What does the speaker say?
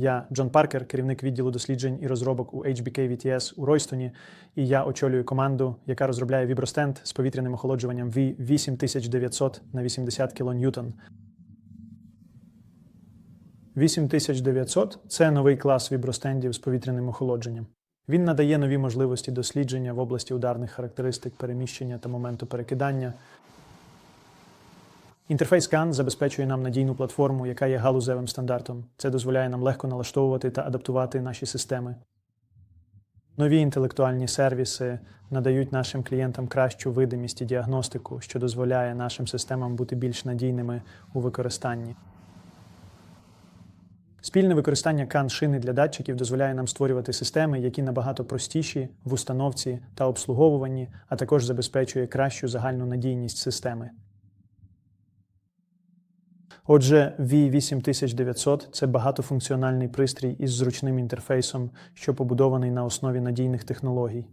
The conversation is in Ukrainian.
Я Джон Паркер, керівник відділу досліджень і розробок у HBK VTS у Ройстоні, і я очолюю команду, яка розробляє вібростенд з повітряним охолоджуванням V8900 на 80 кН. 8900 – це новий клас вібростендів з повітряним охолодженням. Він надає нові можливості дослідження в області ударних характеристик переміщення та моменту перекидання. Інтерфейс CAN забезпечує нам надійну платформу, яка є галузевим стандартом. Це дозволяє нам легко налаштовувати та адаптувати наші системи. Нові інтелектуальні сервіси надають нашим клієнтам кращу видимість і діагностику, що дозволяє нашим системам бути більш надійними у використанні. Спільне використання CAN шини для датчиків дозволяє нам створювати системи, які набагато простіші в установці та обслуговуванні, а також забезпечує кращу загальну надійність системи. Отже, V8900 – це багатофункціональний пристрій із зручним інтерфейсом, що побудований на основі надійних технологій.